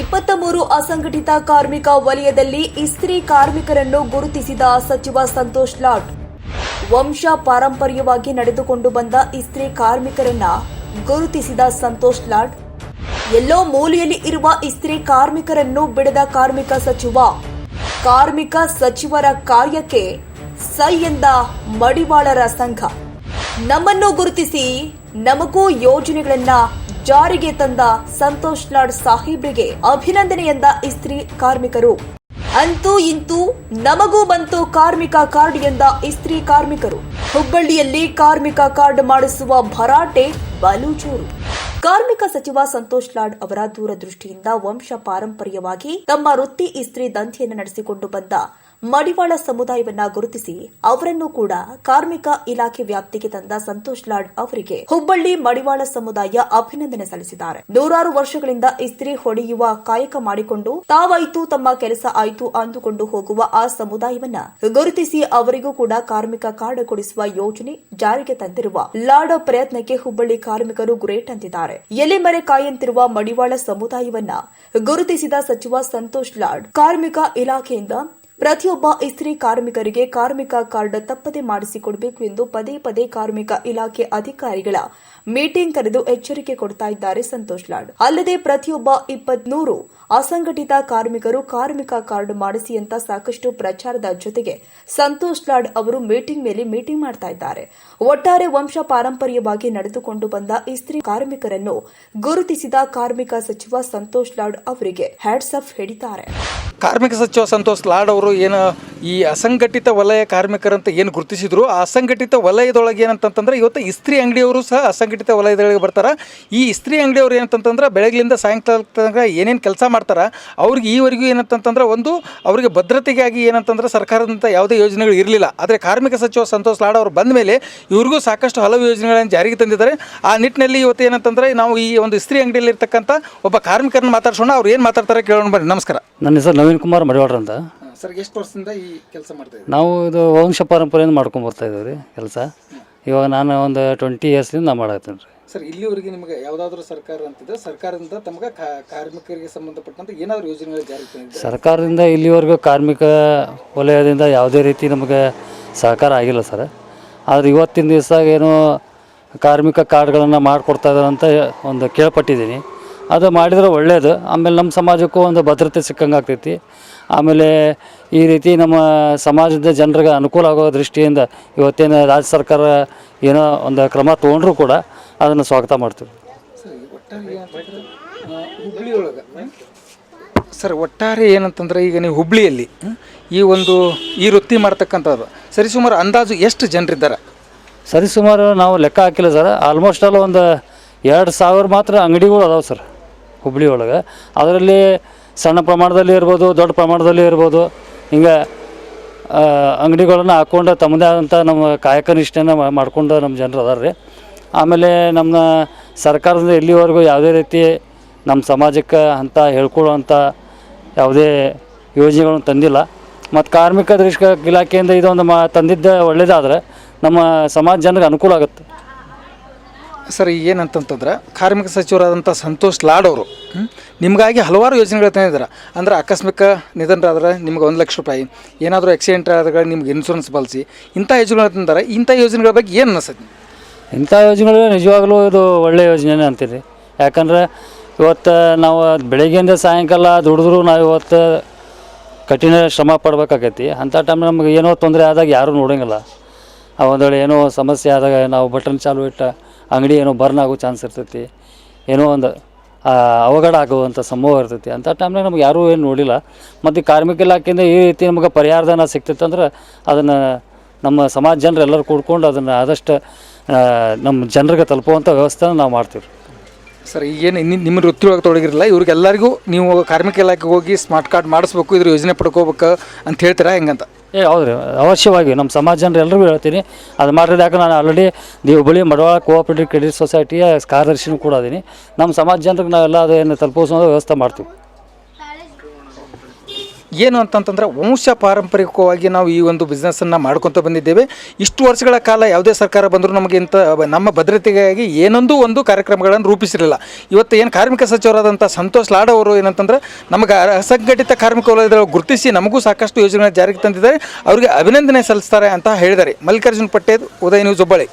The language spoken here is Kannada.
ಇಪ್ಪತ್ತ ಮೂರು ಅಸಂಘಟಿತ ಕಾರ್ಮಿಕ ವಲಯದಲ್ಲಿ ಇಸ್ತ್ರಿ ಕಾರ್ಮಿಕರನ್ನು ಗುರುತಿಸಿದ ಸಚಿವ ಸಂತೋಷ್ ಲಾಟ್ ವಂಶ ಪಾರಂಪರ್ಯವಾಗಿ ನಡೆದುಕೊಂಡು ಬಂದ ಇಸ್ತ್ರಿ ಕಾರ್ಮಿಕರನ್ನ ಗುರುತಿಸಿದ ಸಂತೋಷ್ ಲಾಟ್ ಎಲ್ಲೋ ಮೂಲೆಯಲ್ಲಿ ಇರುವ ಇಸ್ತ್ರಿ ಕಾರ್ಮಿಕರನ್ನು ಬಿಡದ ಕಾರ್ಮಿಕ ಸಚಿವ. ಕಾರ್ಮಿಕ ಸಚಿವರ ಕಾರ್ಯಕ್ಕೆ ಸೈ ಎಂದ ಮಡಿವಾಳರ ಸಂಘ. ನಮ್ಮನ್ನು ಗುರುತಿಸಿ, ನಮಗೂ ಯೋಜನೆಗಳನ್ನ ಜಾರಿಗೆ ತಂದ ಸಂತೋಷ್ ಲಾಡ್ ಸಾಹೇಬ್ರಿಗೆ ಅಭಿನಂದನೆ ಎಂದ ಇಸ್ತ್ರಿ ಕಾರ್ಮಿಕರು. ಅಂತೂ ಇಂತೂ ನಮಗೂ ಬಂತು ಕಾರ್ಮಿಕ ಕಾರ್ಡ್ ಎಂದ ಇಸ್ತ್ರಿ ಕಾರ್ಮಿಕರು. ಹುಬ್ಬಳ್ಳಿಯಲ್ಲಿ ಕಾರ್ಮಿಕ ಕಾರ್ಡ್ ಮಾಡಿಸುವ ಭರಾಟೆ ಬಲು ಜೋರು ಕಾರ್ಮಿಕ ಸಚಿವ ಸಂತೋಷ್ ಲಾಡ್ ಅವರ ದೂರದೃಷ್ಟಿಯಿಂದ ವಂಶ ಪಾರಂಪರ್ಯವಾಗಿ ತಮ್ಮ ವೃತ್ತಿ ಇಸ್ತ್ರಿ ದಂಧೆಯನ್ನು ನಡೆಸಿಕೊಂಡು ಬಂದ ಮಡಿವಾಳ ಸಮುದಾಯವನ್ನ ಗುರುತಿಸಿ ಅವರನ್ನು ಕೂಡ ಕಾರ್ಮಿಕ ಇಲಾಖೆ ವ್ಯಾಪ್ತಿಗೆ ತಂದ ಸಂತೋಷ್ ಲಾಡ್ ಅವರಿಗೆ ಹುಬ್ಬಳ್ಳಿ ಮಡಿವಾಳ ಸಮುದಾಯ ಅಭಿನಂದನೆ ಸಲ್ಲಿಸಿದ್ದಾರೆ. ನೂರಾರು ವರ್ಷಗಳಿಂದ ಇಸ್ತ್ರಿ ಹೊಡೆಯುವ ಕಾಯಕ ಮಾಡಿಕೊಂಡು ತಾವಾಯ್ತು ತಮ್ಮ ಕೆಲಸ ಆಯ್ತು ಅಂದುಕೊಂಡು ಹೋಗುವ ಆ ಸಮುದಾಯವನ್ನ ಗುರುತಿಸಿ ಅವರಿಗೂ ಕೂಡ ಕಾರ್ಮಿಕ ಕಾರ್ಡ್ ಕೊಡಿಸುವ ಯೋಜನೆ ಜಾರಿಗೆ ತಂದಿರುವ ಲಾಡ್ ಪ್ರಯತ್ನಕ್ಕೆ ಹುಬ್ಬಳ್ಳಿ ಕಾರ್ಮಿಕರು ಗ್ರೇಟ್ ಅಂತಿದ್ದಾರೆ ಎಲೆಮರೆ ಕಾಯಂತಿರುವ ಮಡಿವಾಳ ಸಮುದಾಯವನ್ನ ಗುರುತಿಸಿದ ಸಚಿವ ಸಂತೋಷ್ ಲಾಡ್, ಕಾರ್ಮಿಕ ಇಲಾಖೆಯಿಂದ ಪ್ರತಿಯೊಬ್ಬ ಇಸ್ತ್ರಿ ಕಾರ್ಮಿಕರಿಗೆ ಕಾರ್ಮಿಕ ಕಾರ್ಡ್ ತಪ್ಪದೆ ಮಾಡಿಸಿಕೊಡಬೇಕು ಎಂದು ಪದೇ ಪದೇ ಕಾರ್ಮಿಕ ಇಲಾಖೆ ಅಧಿಕಾರಿಗಳ ಮೀಟಿಂಗ್ ಕರೆದು ಎಚ್ಚರಿಕೆ ಕೊಡ್ತಾ ಇದ್ದಾರೆ ಸಂತೋಷ್ ಲಾಡ್. ಅಲ್ಲದೆ ಪ್ರತಿಯೊಬ್ಬ ಇಪ್ಪತ್ನೂರು ಅಸಂಘಟಿತ ಕಾರ್ಮಿಕರು ಕಾರ್ಮಿಕ ಕಾರ್ಡ್ ಮಾಡಿಸಿ ಅಂತ ಸಾಕಷ್ಟು ಪ್ರಚಾರದ ಜೊತೆಗೆ ಸಂತೋಷ್ ಲಾಡ್ ಅವರು ಮೀಟಿಂಗ್ ಮೇಲೆ ಮೀಟಿಂಗ್ ಮಾಡ್ತಾ ಇದ್ದಾರೆ. ಒಟ್ಟಾರೆ ವಂಶ ಪಾರಂಪರ್ಯವಾಗಿ ನಡೆದುಕೊಂಡು ಬಂದ ಇಸ್ತ್ರಿ ಕಾರ್ಮಿಕರನ್ನು ಗುರುತಿಸಿದ ಕಾರ್ಮಿಕ ಸಚಿವ ಸಂತೋಷ್ ಲಾಡ್ ಅವರಿಗೆ ಹ್ಯಾಟ್ಸ್ ಆಫ್ ಹೇಳಿದ್ದಾರೆ. ಕಾರ್ಮಿಕ ಸಚಿವ ಸಂತೋಷ್ ಲಾಡ್ ಅವರು ಏನು ಈ ಅಸಂಘಟಿತ ವಲಯ ಕಾರ್ಮಿಕರಂತ ಏನು ಗುರುತಿಸಿದ್ರು? ಆ ಅಸಂಘಟಿತ ವಲಯದೊಳಗೆ ಏನಂತಂತಂದ್ರೆ ಇವತ್ತು ಇಸ್ತ್ರಿ ಅಂಗಡಿಯವರು ಸಹ ಅಸಂಘಟಿತ ವಲಯದೊಳಗೆ ಬರ್ತಾರೆ. ಈ ಇಸ್ತ್ರಿ ಅಂಗಡಿಯವರು ಏನಂತಂತಂದ್ರೆ ಬೆಳಗ್ಲಿಂದ ಸಾಯಂಕಾಲ ತನಕ ಏನೇನು ಕೆಲಸ ಮಾಡ್ತಾರೆ, ಅವ್ರಿಗೆ ಈವರೆಗೂ ಏನಂತಂತಂದ್ರೆ ಒಂದು ಅವರಿಗೆ ಭದ್ರತೆಗಾಗಿ ಏನಂತಂದ್ರೆ ಸರ್ಕಾರದಂಥ ಯಾವುದೇ ಯೋಜನೆಗಳು ಇರಲಿಲ್ಲ. ಆದರೆ ಕಾರ್ಮಿಕ ಸಚಿವ ಸಂತೋಷ್ ಲಾಡ್ ಅವರು ಬಂದ ಮೇಲೆ ಇವ್ರಿಗೂ ಸಾಕಷ್ಟು ಹಲವು ಯೋಜನೆಗಳನ್ನು ಜಾರಿಗೆ ತಂದಿದ್ದಾರೆ. ಆ ನಿಟ್ಟಿನಲ್ಲಿ ಇವತ್ತು ಏನಂತಂದ್ರೆ ನಾವು ಈ ಒಂದು ಇಸ್ತ್ರಿ ಅಂಗಡಿಯಲ್ಲಿ ಇರ್ತಕ್ಕಂಥ ಒಬ್ಬ ಕಾರ್ಮಿಕರನ್ನ ಮಾತಾಡ್ಸೋಣ, ಅವ್ರು ಏನು ಮಾತಾಡ್ತಾರೆ ಕೇಳೋಣ ಬನ್ನಿ. ನಮಸ್ಕಾರ. ನನ್ನ ಹೆಸರು ನವೀನ್ ಕುಮಾರ್ ಮಡಿವಾಡ್ರ ಅಂತ ಸರ್ ಎಷ್ಟು ವರ್ಷದಿಂದ ಈ ಕೆಲಸ ಮಾಡ್ತಾ ನಾವು ಇದು ವಂಶ ಪರಂಪರೆಯಿಂದ ಮಾಡ್ಕೊಂಡು ಬರ್ತಾ ಇದ್ದೀವಿ ರೀ ಕೆಲಸ. ಇವಾಗ ನಾನು ಒಂದು ಟ್ವೆಂಟಿ ಇಯರ್ಸ್ಲಿಂದ ನಾ ಮಾಡತ್ತೀನಿ ರೀ. ಸರ್ ಇಲ್ಲಿವರೆಗೆ ನಿಮಗೆ ಯಾವುದಾದ್ರೂ ಸರ್ಕಾರ ಅಂತಿದ್ರೆ ಸರ್ಕಾರದಿಂದ ತಮಗೆ ಕಾರ್ಮಿಕರಿಗೆ ಸಂಬಂಧಪಟ್ಟಂತ ಏನಾದರೂ ಯೋಜನೆಗಳು ಜಾರಿ ತಂದಿದೆ ಸರ್ಕಾರದಿಂದ ಇಲ್ಲಿವರೆಗೂ ಕಾರ್ಮಿಕ ವಲಯದಿಂದ ಯಾವುದೇ ರೀತಿ ನಮಗೆ ಸಹಕಾರ ಆಗಿಲ್ಲ ಸರ್. ಆದರೆ ಇವತ್ತಿನ ದಿವಸ ಏನು ಕಾರ್ಮಿಕ ಕಾರ್ಡ್ಗಳನ್ನು ಮಾಡಿಕೊಡ್ತಾ ಇದ್ದಾರೆ ಅಂತ ಒಂದು ಕೇಳ್ಪಟ್ಟಿದ್ದೀನಿ. ಅದು ಮಾಡಿದ್ರೆ ಒಳ್ಳೆಯದು ಆಮೇಲೆ ನಮ್ಮ ಸಮಾಜಕ್ಕೂ ಒಂದು ಭದ್ರತೆ ಸಿಕ್ಕಂಗೆ ಆಗ್ತೈತಿ. ಆಮೇಲೆ ಈ ರೀತಿ ನಮ್ಮ ಸಮಾಜದ ಜನರಿಗೆ ಅನುಕೂಲ ಆಗೋ ದೃಷ್ಟಿಯಿಂದ ಇವತ್ತೇನು ರಾಜ್ಯ ಸರ್ಕಾರ ಏನೋ ಒಂದು ಕ್ರಮ ತೊಗೊಂಡ್ರೂ ಕೂಡ ಅದನ್ನು ಸ್ವಾಗತ ಮಾಡ್ತೀವಿ. ಸರ್ ಒಟ್ಟಾರೆ ಏನಂತಂದರೆ ಒಟ್ಟಾರೆ ಈಗ ನೀವು ಹುಬ್ಳಿಯಲ್ಲಿ ಈ ಒಂದು ಈ ವೃತ್ತಿ ಮಾಡ್ತಕ್ಕಂಥದ್ದು ಸರಿಸುಮಾರು ಅಂದಾಜು ಎಷ್ಟು ಜನರಿದ್ದಾರೆ? ಸರಿಸುಮಾರು ನಾವು ಲೆಕ್ಕ ಹಾಕಿಲ್ಲ ಸರ್. ಆಲ್ಮೋಸ್ಟ್ ಆಲ್ ಒಂದು ಎರಡು ಸಾವಿರ ಮಾತ್ರ ಅಂಗಡಿಗಳು ಅದಾವೆ ಸರ್. ಹುಬ್ಳಿ ಒಳಗೆ. ಅದರಲ್ಲಿ ಸಣ್ಣ ಪ್ರಮಾಣದಲ್ಲಿ ಇರ್ಬೋದು, ದೊಡ್ಡ ಪ್ರಮಾಣದಲ್ಲಿ ಇರ್ಬೋದು. ಹಿಂಗೆ ಅಂಗಡಿಗಳನ್ನು ಹಾಕ್ಕೊಂಡು ತಮ್ಮದೇ ಆದಂಥ ನಮ್ಮ ಕಾಯಕ ನಿಷ್ಠೆನ ಮಾ- ಮಾಡ್ಕೊಂಡು ನಮ್ಮ ಜನರು ಅದಾರ ರೀ. ಆಮೇಲೆ ನಮ್ಮ ಸರ್ಕಾರದಿಂದ ಇಲ್ಲಿವರೆಗೂ ಯಾವುದೇ ರೀತಿ ನಮ್ಮ ಸಮಾಜಕ್ಕೆ ಅಂತ ಹೇಳ್ಕೊಳ್ಳುವಂಥ ಯಾವುದೇ ಯೋಜನೆಗಳನ್ನು ತಂದಿಲ್ಲ. ಮತ್ತು ಕಾರ್ಮಿಕ ದೃಷ್ಟಿ ಇಲಾಖೆಯಿಂದ ಇದೊಂದು ಮಾ, ತಂದಿದ್ದ ಒಳ್ಳೆಯದಾದರೆ ನಮ್ಮ ಸಮಾಜ ಜನರಿಗೆ ಅನುಕೂಲ ಆಗುತ್ತೆ. ಸರ್, ಏನಂತಂತಂದ್ರೆ ಕಾರ್ಮಿಕ ಸಚಿವರಾದಂಥ ಸಂತೋಷ್ ಲಾಡ್ ಅವರು ನಿಮಗಾಗಿ ಹಲವಾರು ಯೋಜನೆಗಳು ತಂದಿದ್ದಾರೆ. ಅಂದ್ರೆ ಆಕಸ್ಮಿಕ ನಿಧನರಾದ್ರೆ ನಿಮ್ಗೆ ಒಂದು ಲಕ್ಷ ರೂಪಾಯಿ, ಏನಾದರೂ ಆಕ್ಸಿಡೆಂಟ್ ಆದಾಗ ನಿಮ್ಗೆ ಇನ್ಶೂರೆನ್ಸ್ ಪಾಲಿಸಿ, ಇಂಥ ಯೋಜನೆಗಳು ತಂದಾರೆ ಇಂಥ ಯೋಜನೆಗಳ ಬಗ್ಗೆ ಏನು ಅನಿಸ್ತದೆ ಇಂಥ ಯೋಜನೆಗಳು ನಿಜವಾಗ್ಲೂ ಇದು ಒಳ್ಳೆಯ ಯೋಜನೆನೇ ಅಂತೀರಿ. ಯಾಕಂದ್ರೆ ಇವತ್ತು ನಾವು ಬೆಳಗ್ಗೆಯಿಂದ ಸಾಯಂಕಾಲ ದುಡಿದ್ರು ನಾವು ಇವತ್ತು ಕಠಿಣ ಶ್ರಮ ಪಡ್ಬೇಕಾಗೈತಿ. ಅಂಥ ಟೈಮ್ ನಮ್ಗೆ ಏನೋ ತೊಂದರೆ ಆದಾಗ ಯಾರೂ ನೋಡೋಂಗಿಲ್ಲ. ಆ ವೇಳೆ ಏನೋ ಸಮಸ್ಯೆ ಆದಾಗ ನಾವು ಬಟನ್ ಚಾಲು ಇಟ್ಟ ಅಂಗಡಿ ಏನೋ ಬರ್ನ್ ಆಗೋ ಚಾನ್ಸ್ ಇರ್ತೈತಿ, ಏನೋ ಒಂದು ಅವಘಡ ಆಗುವಂಥ ಸಂಭವ ಇರ್ತೈತಿ. ಅಂಥ ಟೈಮ್ನಾಗ ನಮ್ಗೆ ಯಾರೂ ಏನು ನೋಡಿಲ್ಲ. ಮತ್ತು ಕಾರ್ಮಿಕ ಇಲಾಖೆಯಿಂದ ಈ ರೀತಿ ನಮಗೆ ಪರಿಹಾರಧನ ಸಿಗ್ತೈತೆ ಅಂದ್ರೆ ಅದನ್ನು ನಮ್ಮ ಸಮಾಜ ಜನರೆಲ್ಲರೂ ಕೂಡ್ಕೊಂಡು ಅದನ್ನು ಆದಷ್ಟು ನಮ್ಮ ಜನರಿಗೆ ತಲುಪುವಂಥ ವ್ಯವಸ್ಥೆನ ನಾವು ಮಾಡ್ತೀವಿ ಸರ್, ಈಗೇನು ನಿಮ್ಮ ವೃತ್ತಿ ಒಳಗೆ ತೊಡಗಿರಲ್ಲ ಇವ್ರಿಗೆಲ್ಲರಿಗೂ ನೀವು ಕಾರ್ಮಿಕ ಇಲಾಖೆಗೆ ಹೋಗಿ ಸ್ಮಾರ್ಟ್ ಕಾರ್ಡ್ ಮಾಡಿಸ್ಬೇಕು, ಇದ್ರ ಯೋಜನೆ ಪಡ್ಕೋಬೇಕು ಅಂತ ಹೇಳ್ತೀರಾ ಹೆಂಗಂತ? ಏ, ಹೌದ್ರಿ, ಅವಶ್ಯವಾಗಿ ನಮ್ಮ ಸಮಾಜ ಜನರು ಎಲ್ಲರಿಗೂ ಹೇಳ್ತೀನಿ, ಅದು ಮಾಡಿದ್ರೆ ಯಾಕೆ ನಾನು already the Hubballi Madivala cooperative credit ಸೊಸೈಟಿಯ ಕಾರ್ಯದರ್ಶಿನೂ ಕೂಡ ಅದೀನಿ. ನಮ್ಮ ಸಮಾಜ ಜನರಿಗೆ ನಾವೆಲ್ಲ ಅದನ್ನು ತಲುಪಿಸೋ ವ್ಯವಸ್ಥೆ ಮಾಡ್ತೀವಿ. ಏನು ಅಂತಂತಂದರೆ ವಂಶ ಪಾರಂಪರಿಕವಾಗಿ ನಾವು ಈ ಒಂದು ಬಿಸ್ನೆಸ್ಸನ್ನು ಮಾಡ್ಕೊತ ಬಂದಿದ್ದೇವೆ. ಇಷ್ಟು ವರ್ಷಗಳ ಕಾಲ ಯಾವುದೇ ಸರ್ಕಾರ ಬಂದರೂ ನಮಗೆ ಇಂಥ ನಮ್ಮ ಭದ್ರತೆಗಾಗಿ ಏನೊಂದು ಒಂದು ಕಾರ್ಯಕ್ರಮಗಳನ್ನು ರೂಪಿಸಿರಲಿಲ್ಲ. ಇವತ್ತು ಏನು ಕಾರ್ಮಿಕ ಸಚಿವರಾದಂಥ ಸಂತೋಷ್ ಲಾಡ್ ಅವರು ಏನಂತಂದ್ರೆ ನಮಗೆ ಅಸಂಘಟಿತ ಕಾರ್ಮಿಕ ವಲಯದ ಗುರುತಿಸಿ ನಮಗೂ ಸಾಕಷ್ಟು ಯೋಜನೆಗಳನ್ನು ಜಾರಿಗೆ ತಂದಿದ್ದಾರೆ. ಅವರಿಗೆ ಅಭಿನಂದನೆ ಸಲ್ಲಿಸ್ತಾರೆ ಅಂತ ಹೇಳಿದ್ದಾರೆ. ಮಲ್ಲಿಕಾರ್ಜುನ ಪಟ್ಟೇದು ಉದಯ ನ್ಯೂಸ್ ಹುಬ್ಬಳ್ಳಿ.